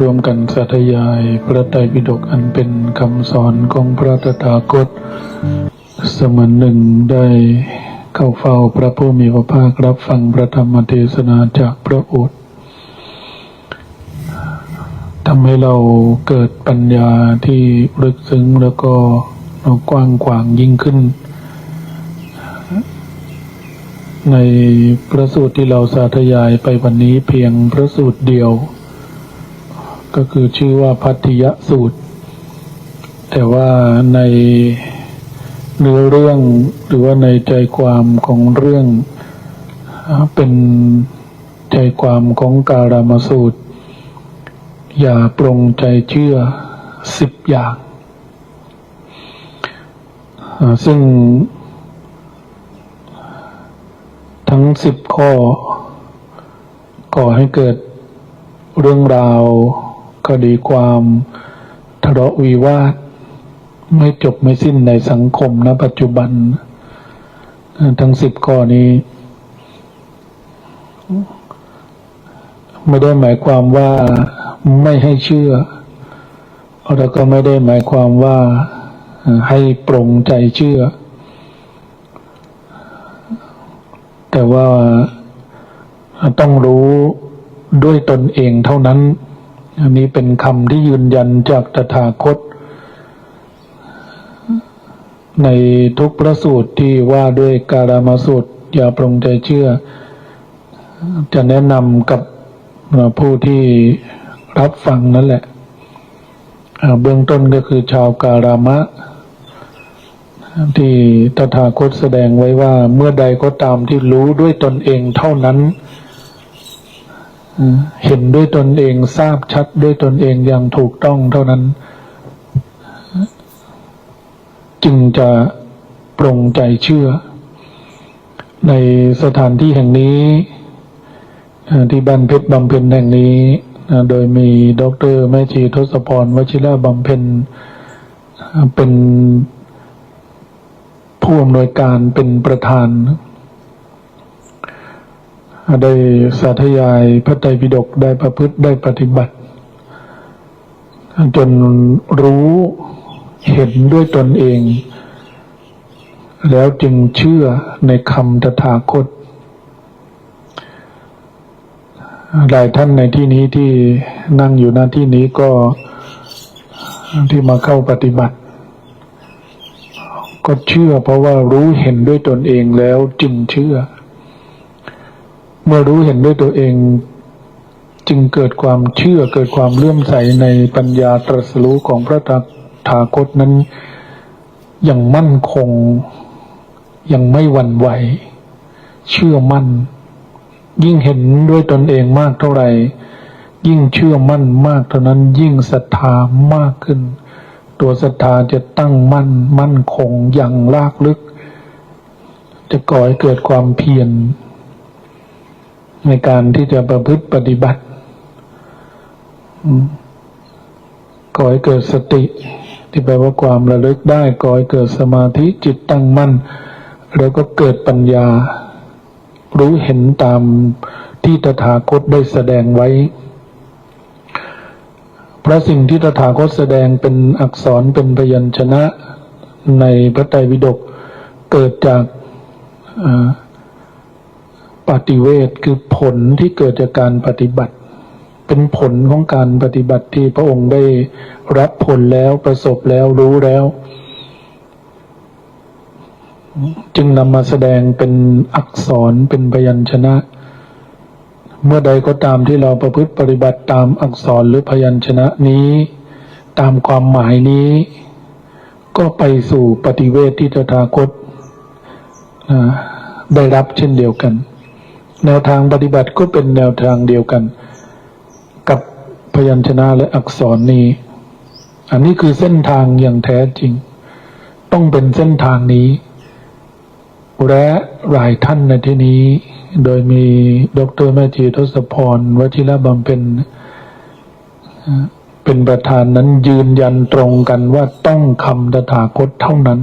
ร่วมกันสาธยายพระไตรปิฎกอันเป็นคำสอนของพระตถาคตเสมือนหนึ่งได้เข้าเฝ้าพระผู้มีพระภาครับฟังพระธรรมเทศนาจากพระโอษฐ์ทำให้เราเกิดปัญญาที่ลึกซึ้งแล้วก็กว้างขวางยิ่งขึ้น ในพระสูตรที่เราสาธยายไปวันนี้เพียงพระสูตรเดียว ก็คือชื่อว่าพัทยสูตร แต่ว่าในเนื้อเรื่องหรือว่าในใจความของเรื่องเป็นใจความของการามสูตร อย่าปรงใจเชื่อสิบอย่าง ซึ่งทั้งสิบข้อก่อให้เกิดเรื่องราว คดีความทะเลาะวิวาทไม่จบไม่สิ้นในสังคมณปัจจุบัน ทั้งสิบข้อนี้ ไม่ได้หมายความว่าไม่ให้เชื่อ แล้วก็ไม่ได้หมายความว่าให้ปรงใจเชื่อ แต่ว่าต้องรู้ด้วยตนเองเท่านั้น อันนี้เป็นคำที่ยืนยันจากตถาคต ในทุกพระสูตรที่ว่าด้วยการามาสูตร อย่าปรงใจเชื่อ จะแนะนำกับผู้ที่รับฟังนั่นแหละ เบื้องต้นก็คือชาวการามะ ที่ตถาคตแสดงไว้ว่าเมื่อใดก็ตามที่รู้ด้วยตนเองเท่านั้น เห็นด้วยตนเองทราบชัดด้วยตนเองอย่างถูกต้องเท่านั้น จึงจะปรงใจเชื่อ ในสถานที่แห่งนี้ที่บ้านเพชรบำเพ็ญแห่งนี้ โดยมีด็อกเตอร์แม่ชีทศพรวชิระบำเพ็ญเอ่อเป็นผู้อำนวยการเป็นประธาน ได้สาธยายพระไตรปิฎกได้ประพฤติได้ปฏิบัติ จนรู้เห็นด้วยตนเอง แล้วจึงเชื่อในคำตถาคต หลายท่านในที่นี้ที่นั่งอยู่หน้าที่นี้ก็ที่มาเข้าปฏิบัติ ก็เชื่อเพราะว่ารู้เห็นด้วยตนเองแล้วจึงเชื่อ เมื่อรู้เห็นด้วยตัวเอง จึงเกิดความเชื่อเกิดความเลื่อมใสในปัญญาตรัสรู้ของพระตถาคตนั้น อย่างมั่นคง ยังไม่หวั่นไหว เชื่อมั่น ยิ่งเห็นด้วยตนเองมากเท่าไหร่ยิ่งเชื่อมั่นมากเท่านั้นยิ่งศรัทธามากขึ้น ตัวศรัทธาจะตั้งมั่นมั่นคงอย่างลากลึก จะก่อให้เกิดความเพียร ในการที่จะประพฤติปฏิบัติก่อให้เกิดสติ ที่แปลว่าความระลึกได้ก่อให้เกิดสมาธิจิตตั้งมั่น แล้วก็เกิดปัญญา รู้เห็นตามที่ตถาคตได้แสดงไว้เพราะสิ่งที่ตถาคตแสดงเป็นอักษรเป็นพยัญชนะในพระไตรปิฎกเกิดจากอ่า ปฏิเวทคือผลที่เกิดจากการปฏิบัติ เป็นผลของการปฏิบัติที่พระองค์ได้รับผลแล้วประสบแล้วรู้แล้ว จึงนำมาแสดงเป็นอักษรเป็นพยัญชนะ เมื่อใดก็ตามที่เราประพฤติปฏิบัติตามอักษรหรือพยัญชนะนี้ ตามความหมายนี้ ก็ไปสู่ปฏิเวทที่ตถาคตได้รับเช่นเดียวกัน แนวทางปฏิบัติก็เป็นแนวทางเดียวกัน กับพยัญชนะและอักษรนี้ อันนี้คือเส้นทางอย่างแท้จริง ต้องเป็นเส้นทางนี้ และหลายท่านในที่นี้ โดยมีดรแม่จีทศพรวชิระบำเพ็ญเป็นประธานนั้นยืนยันตรงกันว่าต้องคำตถาคตเท่านั้น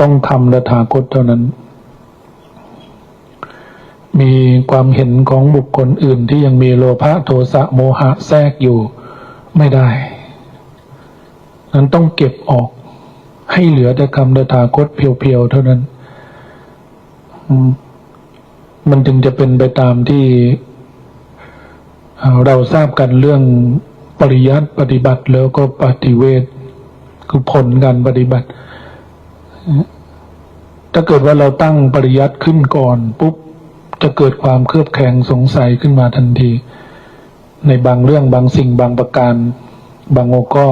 ต้องคำตถาคตเท่านั้น มีความเห็นของบุคคลอื่นที่ยังมีโลภะโทสะโมหะแทรกอยู่ไม่ได้ นั้นต้องเก็บออกให้เหลือแต่คำตถาคตเพียวๆเท่านั้น มันจึงจะเป็นไปตามที่เอ่อเราทราบกันเรื่องปริยัติปฏิบัติแล้วก็ปฏิเวทคือผลการปฏิบัติ ถ้าเกิดว่าเราตั้งปริยัติขึ้นก่อนปุ๊บ จะเกิดความเครือบแคลงสงสัยขึ้นมาทันที ในบางเรื่องบางสิ่งบางประการ บางโอก็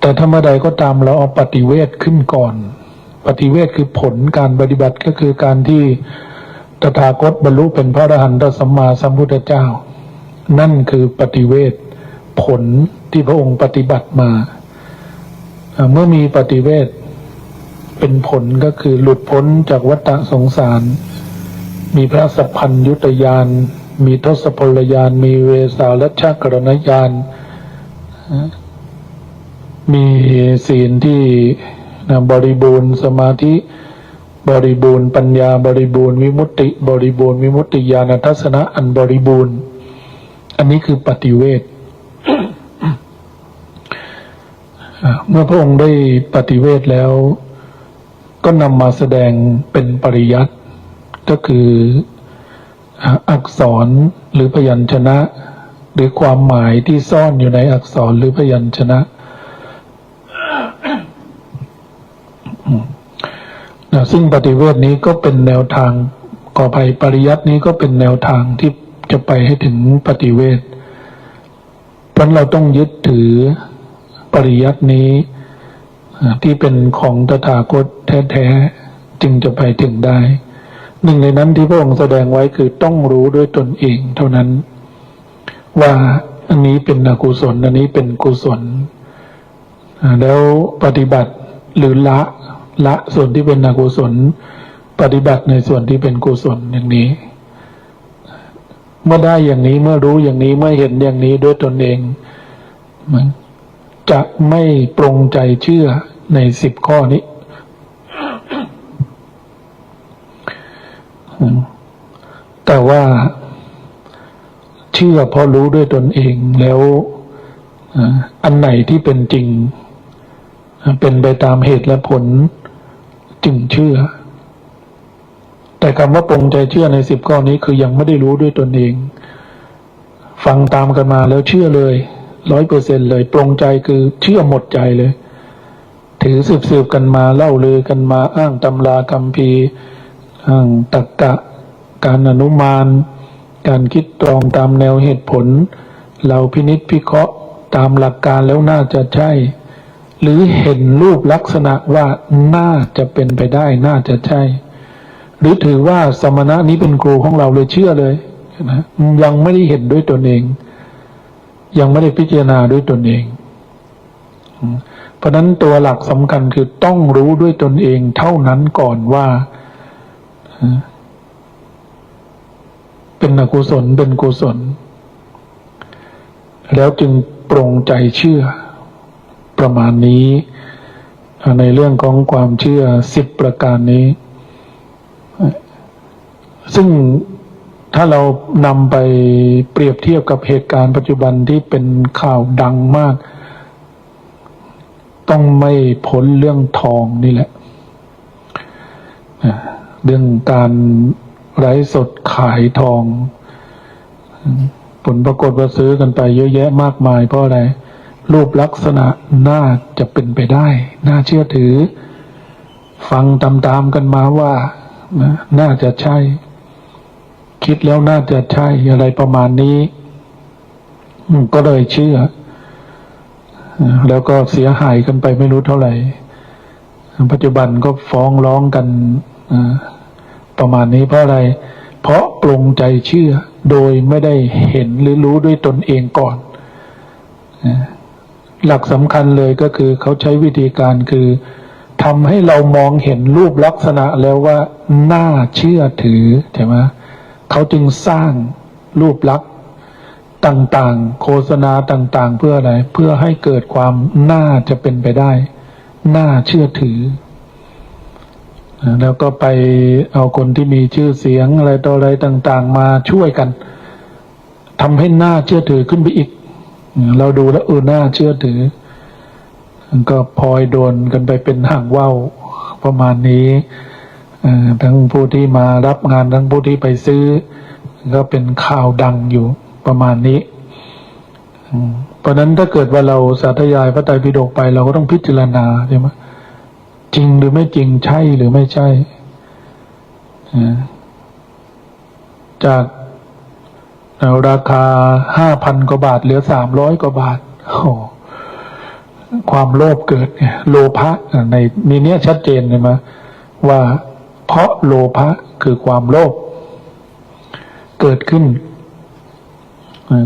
แต่ถ้าเมื่อใดก็ตามเราเอาปฏิเวทขึ้นก่อน ปฏิเวทคือผลการปฏิบัติก็คือการที่ตถาคตบรรลุเป็นพระอรหันตสัมมาสัมพุทธเจ้า นั่นคือปฏิเวทผลที่พระองค์ปฏิบัติมาอ่าเมื่อมีปฏิเวทเป็นผลก็คือหลุดพ้นจากวัฏสงสาร มีพระสัพพัญยุตยาน มีทศพลยาน มีเวสาลัชกรณยาน มีศีลที่นะบริบูรณ์สมาธิบริบูรณ์ปัญญาบริบูรณ์วิมุตติ บริบูรณ์วิมุตติญาณทัศนะอันบริบูรณ์ อันนี้คือปฏิเวทเมื่อพระองค์ได้ปฏิเวทแล้ว ก็นำมาแสดงเป็นปริยัติ ก็คืออักษรหรือพยัญชนะ หรือความหมายที่ซ่อนอยู่ในอักษรหรือพยัญชนะซึ่งปฏิเวทนี้ก็เป็นแนวทางก่อภัยปริยัตินี้ก็เป็นแนวทางที่จะไปให้ถึงปฏิเวทเพราะเราต้องยึดถือปริยัตินี้ที่เป็นของตถาคตแท้ ๆ จึงจะไปถึงได้ หนึ่งในนั้นที่พระองค์แสดงไว้คือต้องรู้ด้วยตนเองเท่านั้น ว่าอันนี้เป็นอกุศลอันนี้เป็นกุศล แล้วปฏิบัติหรือละละส่วนที่เป็นอกุศล ปฏิบัติในส่วนที่เป็นกุศลอย่างนี้ เมื่อได้อย่างนี้เมื่อรู้อย่างนี้เมื่อเห็นอย่างนี้ด้วยตนเองจะไม่ปรงใจเชื่อในสิบข้อนี้อืม แต่ว่าเชื่อเพราะรู้ด้วยตนเองแล้วอันไหนที่เป็นจริง เป็นไปตามเหตุและผลจึงเชื่อ แต่คำว่าปรงใจเชื่อในสิบข้อนี้คือยังไม่ได้รู้ด้วยตนเอง ฟังตามกันมาแล้วเชื่อเลยร้อยเปอร์เซ็นเลย ปรงใจคือเชื่อหมดใจเลย ถือสืบๆกันมาเล่าลือกันมาอ้างตำราคำพี อ้างตรกกะ การอนุมาน การคิดตรองตามแนวเหตุผล เราพินิษพิเคราะห์ตามหลักการแล้วน่าจะใช่ หรือเห็นรูปลักษณะว่าน่าจะเป็นไปได้น่าจะใช่ หรือถือว่าสมณะนี้เป็นครูของเราเลยเชื่อเลยนะยังไม่ได้เห็นด้วยตนเอง ยังไม่ได้พิจารณาด้วยตนเอง เพราะนั้นตัวหลักสำคัญคือต้องรู้ด้วยตนเองเท่านั้นก่อนว่า เป็นอกุศลเป็นกุศล แล้วจึงปรงใจเชื่อ ประมาณนี้ ในเรื่องของความเชื่อสิบประการนี้ ซึ่งถ้าเรานำไปเปรียบเทียบกับเหตุการณ์ปัจจุบันที่เป็นข่าวดังมาก ต้องไม่พ้นเรื่องทองนี่แหละ เรื่องการไร้สดขายทอง ผลปรากฏว่าซื้อกันไปเยอะแยะมากมาย เพราะอะไร รูปลักษณะน่าจะเป็นไปได้ น่าเชื่อถือ ฟังตามๆกันมาว่านะน่าจะใช่ คิดแล้วน่าจะใช่อะไรประมาณนี้ก็เลยเชื่อ แล้วก็เสียหายกันไปไม่รู้เท่าไหร่ ปัจจุบันก็ฟ้องร้องกันอ่า ประมาณนี้เพราะอะไร เพราะปรงใจเชื่อโดยไม่ได้เห็นหรือรู้ด้วยตนเองก่อน หลักสำคัญเลยก็คือเขาใช้วิธีการคือทำให้เรามองเห็นรูปลักษณะแล้วว่า น่าเชื่อถือใช่ไหมเขาจึงสร้างรูปลักษณ์ต่างๆ โฆษณาต่างๆ เพื่ออะไร เพื่อให้เกิดความน่าจะเป็นไปได้ น่าเชื่อถือ แล้วก็ไปเอาคนที่มีชื่อเสียงอะไรต่ออะไรต่าง ๆ มาช่วยกันทำให้หน่าเชื่อถือขึ้นไปอีก เราดูแล้วเออหน่าเชื่อถือก็พลอยโดนกันไปเป็นห่างว่าวประมาณนี้ทั้งผู้ที่มารับงานทั้งผู้ที่ไปซื้อ ก็เป็นข่าวดังอยู่ประมาณนี้เพราะนั้นถ้าเกิดว่าเราสาธยายพระไตรปิฎกไป เราก็ต้องพิจารณาใช่ไหม จริงหรือไม่จริงใช่หรือไม่ใช่ จากเอ่อราคาห้าพันกว่าบาท เหลือสามร้อยกว่าบาทโอ้ความโลภเกิดเนี่ยโลภะในมีเนี้ยชัดเจนเลยมาว่าเพราะโลภะคือความโลภเกิดขึ้น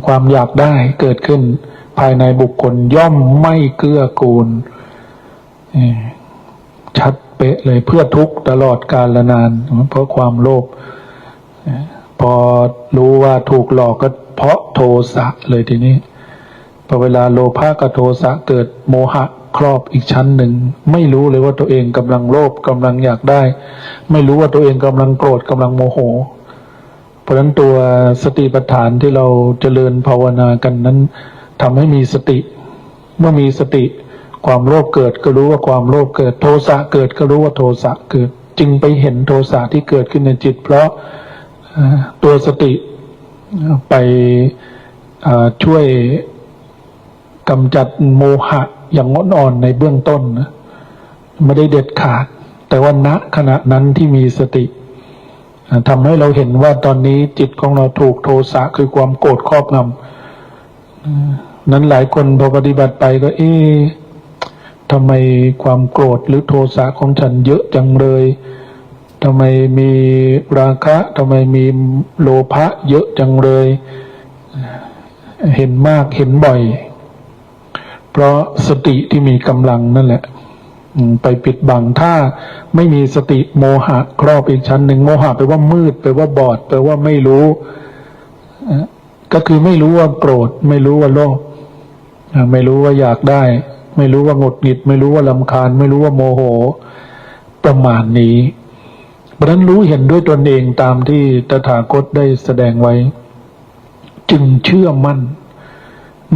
ความอยากได้เกิดขึ้น ภายในบุคคลย่อมไม่เกื้อกูล ชัดเป๊ะเลยเพื่อทุกตลอดกาลนาน เพราะความโลภพอรู้ว่าถูกหลอกก็เพราะโทสะเลยทีนี้พอเวลาโลภะกับโทสะเกิดโมหะครอบอีกชั้นหนึ่ง ไม่รู้เลยว่าตัวเองกำลังโลภกำลังอยากได้ ไม่รู้ว่าตัวเองกำลังโกรธกำลังโมโห เพราะฉะนั้นตัวสติปัฏฐานที่เราเจริญภาวนากันนั้นทำให้มีสติ เมื่อมีสติ ความโลภเกิดก็รู้ว่าความโลภเกิด โทสะเกิดก็รู้ว่าโทสะเกิด จึงไปเห็นโทสะที่เกิดขึ้นในจิต เพราะตัวสติไปช่วยกำจัดโมหะอย่างงดอ่อนในเบื้องต้นนะไม่ได้เด็ดขาด แต่ว่าณขณะนั้นที่มีสติทำให้เราเห็นว่าตอนนี้จิตของเราถูกโทสะคือความโกรธครอบงำนั้นหลายคนพอปฏิบัติไปก็ เอ๊ะ ทำไมความโกรธหรือโทสะของฉันเยอะจังเลยทำไมมีราคะทำไมมีโลภะเยอะจังเลย เห็นมากเห็นบ่อย เพราะสติที่มีกำลังนั่นแหละไปปิดบังถ้าไม่มีสติโมหะครอบอีกชั้นหนึ่งโมหะแปลว่ามืดแปลว่าบอดแปลว่าไม่รู้ ก็คือไม่รู้ว่าโกรธ ไม่รู้ว่าโลภไม่รู้ว่าอยากได้ ไม่รู้ว่าหงุดหงิด ไม่รู้ว่าลำคาญ ไม่รู้ว่าโมโห ประมาณนี้ เพราะนั้นรู้เห็นด้วยตนเองตามที่ตถาคตได้แสดงไว้ จึงเชื่อมั่น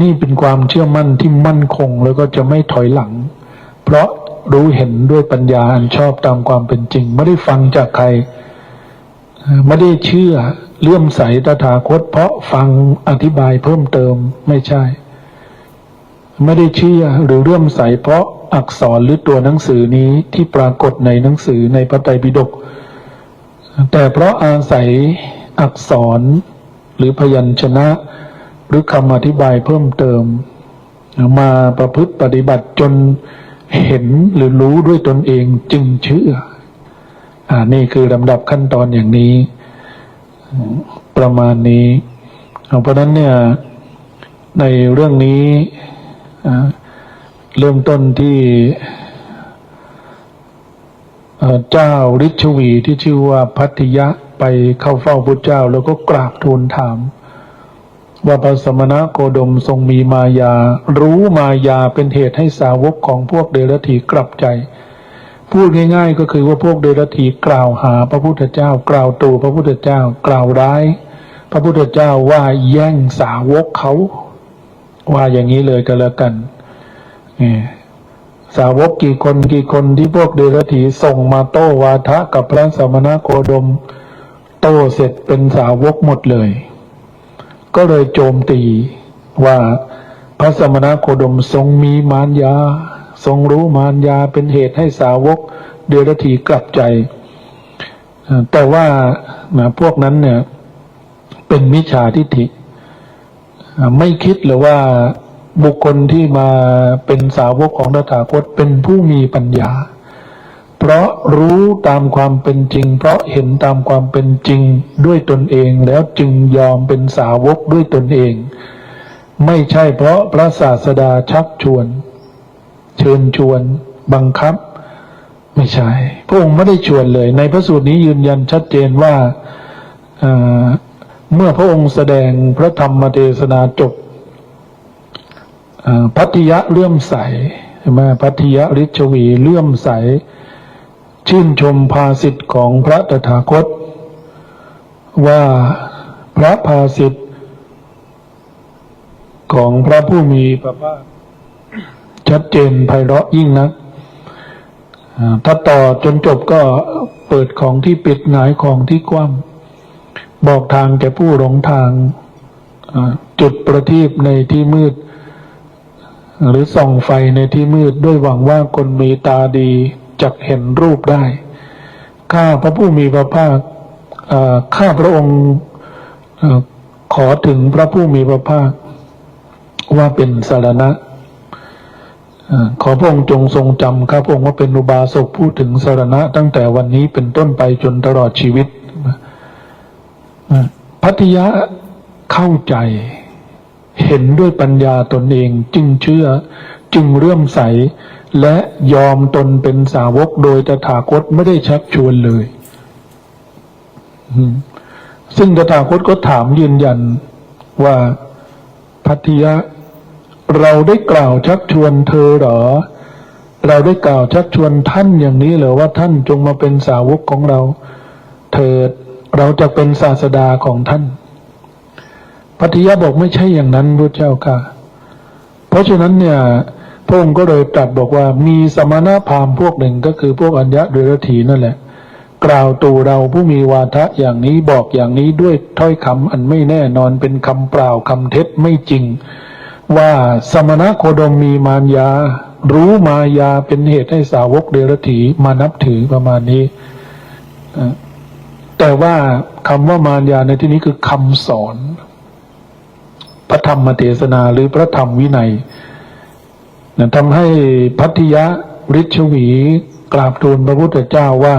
นี่เป็นความเชื่อมั่นที่มั่นคงแล้วก็จะไม่ถอยหลัง เพราะรู้เห็นด้วยปัญญาอันชอบตามความเป็นจริง ไม่ได้ฟังจากใคร ไม่ได้เชื่อเลื่อมใสตถาคต เพราะฟังอธิบายเพิ่มเติมไม่ใช่ ไม่ได้เชื่อหรือเลื่อมใสเพราะอักษรหรือตัวหนังสือนี้ที่ปรากฏในหนังสือในพระไตรปิฎกแต่เพราะอาศัยอักษรหรือพยัญชนะ หรือคำอธิบายเพิ่มเติม มาประพฤติปฏิบัติจนเห็นหรือรู้ด้วยตนเองจึงเชื่ออ่านี่คือลำดับขั้นตอนอย่างนี้ ประมาณนี้ เพราะนั้นเนี่ยในเรื่องนี้ เริ่มต้นที่เจ้าฤชวีที่ชื่อว่าพัทยะไปเข้าเฝ้าพระเจ้า แล้วก็กราบทูลถาม ว่าพระสมณะโคดมทรงมีมายา รู้มายาเป็นเหตุให้สาวกของพวกเดรัจฉีกลับใจ พูดง่าย ๆ ก็คือว่าพวกเดรัจฉีกล่าวหาพระพุทธเจ้า กล่าวตู่พระพุทธเจ้ากล่าวร้าย พระพุทธเจ้าว่าแย่งสาวกเขา ว่าอย่างนี้เลยก็แล้วกันนี่สาวกกี่คนกี่คนที่พวกเดรัจฉีส่งมาโต้วาทะกับพระสมณะโคดม โต้เสร็จเป็นสาวกหมดเลย ก็เลยโจมตีว่าพระสมณโคดมทรงมีมารยา ทรงรู้มารยาเป็นเหตุให้สาวก เดรัจฉีกลับใจ แต่ว่าพวกนั้นเนี่ย เป็นมิจฉาทิฏฐิ ไม่คิดหรือว่าบุคคลที่มาเป็นสาวกของตถาคตเป็นผู้มีปัญญา เพราะรู้ตามความเป็นจริง เพราะเห็นตามความเป็นจริงด้วยตนเองแล้วจึงยอมเป็นสาวกด้วยตนเอง ไม่ใช่เพราะพระศาสดาชักชวน เชิญชวน บังคับ ไม่ใช่ พระองค์ไม่ได้ชวนเลย ในพระสูตรนี้ยืนยันชัดเจนว่า เมื่อพระองค์แสดงพระธรรมเทศนาจบพัทยะเลื่อมใสใช่ไหมพัทยะฤชวีเลื่อมใส ชื่นชมภาสิทธิ์ของพระตถาคต ว่าพระภาสิทธิ์ของพระผู้มีพระภาคชัดเจนไพเราะยิ่งนักถ้าต่อจนจบก็เปิดของที่ปิดหงายของที่กว้าง บอกทางแก่ผู้หลงทาง จุดประทีปในที่มืด หรือส่องไฟในที่มืดด้วยหวังว่าคนมีตาดีจะเห็นรูปได้ ข้าพระผู้มีพระภาคข้าพระองค์ขอถึงพระผู้มีพระภาค ว่าเป็นสารณะขอพระองค์จงทรงจำข้าพระองค์ว่าเป็นอุบาสกพูดถึงสารณะตั้งแต่วันนี้เป็นต้นไปจนตลอดชีวิต พัทยะเข้าใจ เห็นด้วยปัญญาตนเองจึงเชื่อ จึงเรื่อมใส และยอมตนเป็นสาวกโดยตถาคตไม่ได้ชักชวนเลย ซึ่งตถาคตก็ถามยืนยันว่าพัทยะ เราได้กล่าวชักชวนเธอหรอ เราได้กล่าวชักชวนท่านอย่างนี้เหรอว่าท่านจงมาเป็นสาวกของเราเถิด เราจะเป็นศาสดาของท่านพัทยาบอกไม่ใช่อย่างนั้นพระเจ้าค่ะ เพราะฉะนั้นเนี่ยพระองค์ก็เลยตรัสบอกว่ามีสมณพราหมณ์พวกหนึ่งก็คือพวกอัญญะเดรถีนั่นแหละ กล่าวตูเราผู้มีวาทะอย่างนี้บอกอย่างนี้ด้วยถ้อยคำอันไม่แน่นอนเป็นคำเปล่าคำเท็จไม่จริง ว่าสมณโคดมมีมารยา รู้มายาเป็นเหตุให้สาวกเดรถีมานับถือประมาณนี้ แต่ว่าคำว่ามารยาในที่นี้คือคำสอน พระธรรมเทศนาหรือพระธรรมวินัยนะทำให้พัทยะฤชวีกราบทูลพระพุทธเจ้าว่า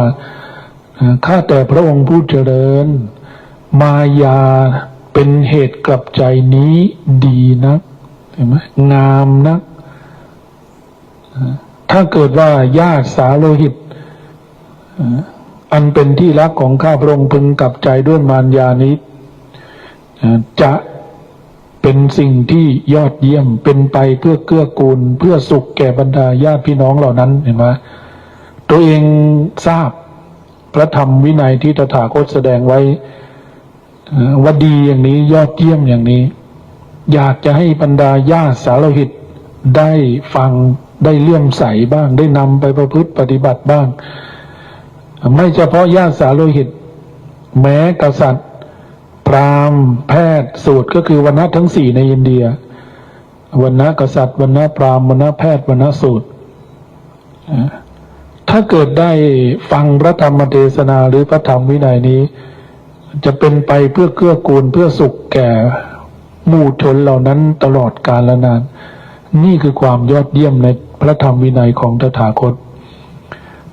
ข้าแต่พระองค์ผู้เจริญ มายาเป็นเหตุกลับใจนี้ดีนักเห็นไหมงามนักถ้าเกิดว่าญาติสาโลหิต อันเป็นที่รักของข้าพระองค์พึงกลับใจด้วยมารยานี้ จะเป็นสิ่งที่ยอดเยี่ยมเป็นไปเพื่อเกื้อกูล เพื่อสุขแก่บรรดาญาติพี่น้องเหล่านั้นเห็นไหมตัวเองทราบพระธรรมวินัยที่ตถาคตแสดงไว้ว่าดีอย่างนี้ยอดเยี่ยมอย่างนี้ อยากจะให้บรรดาญาติสาโลหิตได้ฟังได้เลื่อมใสบ้าง ได้นำไปประพฤติปฏิบัติบ้าง ไม่เฉพาะญาติสาโลหิต แม้กษัตริย์ พราหมณ์ แพทย์ สูตรก็คือวันณะทั้งสี่ในอินเดียวันณะกษัตริย์วันณะพราหมณ์วันณะแพทย์วันณะสูตร ถ้าเกิดได้ฟังพระธรรมเทศนาหรือพระธรรมวินัยนี้ จะเป็นไปเพื่อเกื้อกูลเพื่อสุขแก่หมู่ชนเหล่านั้นตลอดกาลนาน นี่คือความยอดเยี่ยมในพระธรรมวินัยของตถาคต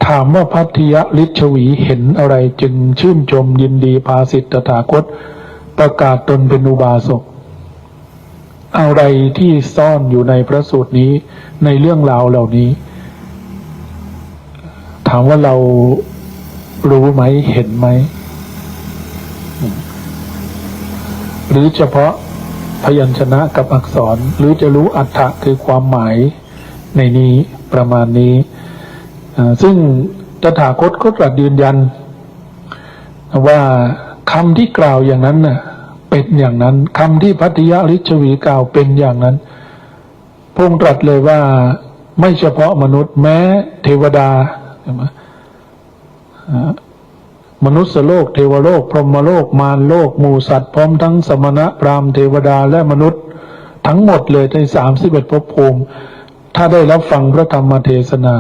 ถามว่าพัทยลิชวีเห็นอะไรจึงชื่นชมยินดีภาสิทธตถาคต ประกาศตนเป็นอุบาสกอะไรที่ซ่อนอยู่ในพระสูตรนี้ในเรื่องราวเหล่านี้ ถามว่าเรารู้ไหมเห็นไหม หรือเฉพาะพยัญชนะกับอักษรหรือจะรู้อัฏฐะคือความหมายในนี้ประมาณนี้ ซึ่งตถาคตก็ตรัสยืนยัน ว่าคำที่กล่าวอย่างนั้นน่ะเป็นอย่างนั้นคำที่พัทยาลิชวีกล่าวเป็นอย่างนั้น พงค์ตรัสเลยว่าไม่เฉพาะมนุษย์แม้เทวดาใช่ไหมมนุษย์โลก เทวโลก พรหมโลก มารโลก หมูสัตว์ พร้อมทั้งสมณะพราหมณ์เทวดาและมนุษย์ ทั้งหมดเลยในสามสิบเอ็ดภพภูมิ ถ้าได้รับฟังพระธรรมเทศนา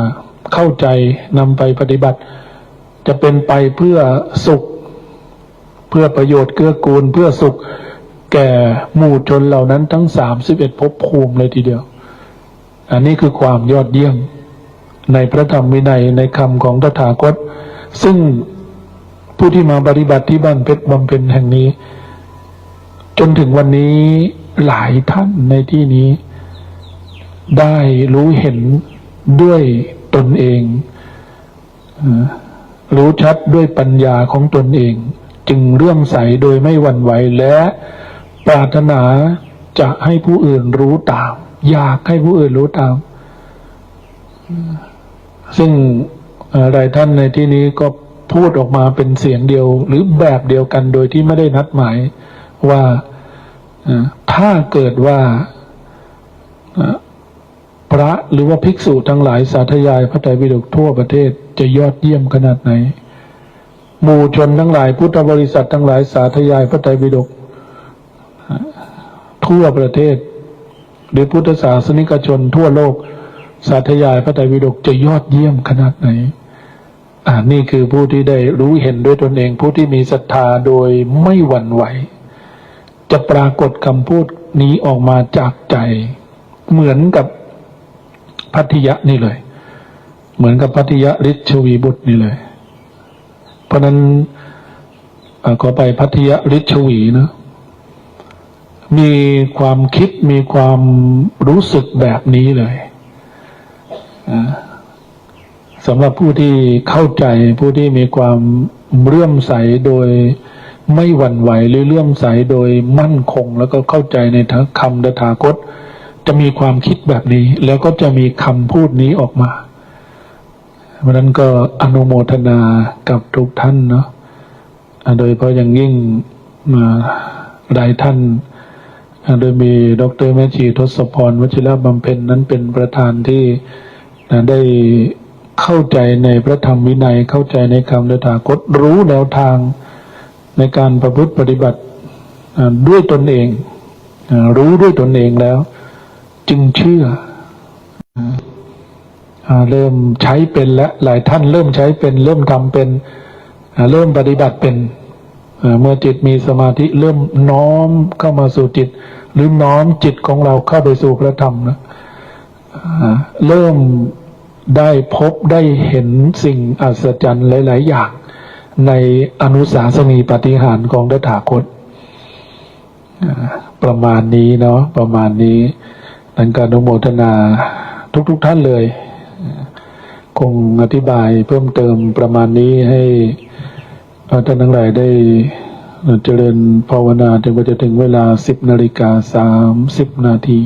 เข้าใจนำไปปฏิบัติ จะเป็นไปเพื่อสุข เพื่อประโยชน์เกื้อกูล เพื่อสุขแก่หมู่ชนเหล่านั้นทั้งสามสิบเอ็ดภพภูมิเลยทีเดียว อันนี้คือความยอดเยี่ยม ในพระธรรมวินัยในคำของตถาคต ซึ่งผู้ที่มาปฏิบัติที่บ้านเพชรบำเพ็ญแห่งนี้ จนถึงวันนี้หลายท่านในที่นี้ ได้รู้เห็นด้วย ตนเอง รู้ชัดด้วยปัญญาของตนเอง จึงเรื่อมใสโดยไม่หวั่นไหวและปรารถนาจะให้ผู้อื่นรู้ตาม อยากให้ผู้อื่นรู้ตาม ซึ่งหลายท่านในที่นี้ก็พูดออกมาเป็นเสียงเดียว หรือแบบเดียวกันโดยที่ไม่ได้นัดหมายว่าถ้าเกิดว่า พระหรือว่าภิกษุทั้งหลายสาธยายพระไตรปิฎกทั่วประเทศจะยอดเยี่ยมขนาดไหน หมู่ชนทั้งหลายพุทธบริษัททั้งหลายสาธยายพระไตรปิฎกทั่วประเทศ หรือพุทธศาสนิกชนทั่วโลก สาธยายพระไตรปิฎกจะยอดเยี่ยมขนาดไหนอ่านี่คือผู้ที่ได้รู้เห็นด้วยตนเอง ผู้ที่มีศรัทธาโดยไม่หวั่นไหว จะปรากฏคำพูดนี้ออกมาจากใจ เหมือนกับ พัทยะนี่เลย เหมือนกับพัทยะฤทธิ์ชวีบุตรนี่เลย เพราะนั้นขอไปพัทยะฤทธิ์ชวีนะมีความคิดมีความรู้สึกแบบนี้เลยสำหรับผู้ที่เข้าใจผู้ที่มีความเลื่อมใสโดยไม่หวั่นไหวหรือเลื่อมใสโดยมั่นคง แล้วก็เข้าใจในคำตถาคต จะมีความคิดแบบนี้ แล้วก็จะมีคำพูดนี้ออกมาเพราะนั้นก็อนุโมทนากับทุกท่านเนาะโดยเฉพาะอย่างยิ่งมาหลายท่าน โดยมีดรแม่ชีทศพรวชิระบำเพ็ญนั้นเป็นประธานที่ได้เข้าใจในพระธรรมวินัยเข้าใจในคำตถาคตรู้แนวทางในการประพฤติปฏิบัติด้วยตนเอง รู้ด้วยตนเองแล้ว จึงเชื่อเริ่มใช้เป็นและหลายท่านเริ่มใช้เป็น เริ่มทำเป็นเริ่มปฏิบัติเป็นเมื่อจิตมีสมาธิเริ่มน้อมเข้ามาสู่จิต หรือน้อมจิตของเราเข้าไปสู่พระธรรมนะเริ่มได้พบได้เห็นสิ่งอัศจรรย์หลาย ๆ อย่าง ในอนุสาสนีปฏิหารของตถาคตประมาณนี้เนาะประมาณนี้ นั้นการอนุโมทนาทุกๆท่านเลย คงอธิบายเพิ่มเติมประมาณนี้ให้ท่านทั้งหลายได้เจริญภาวนาจนกว่าจะถึงเวลาสิบนาฬิกาสามสิบนาที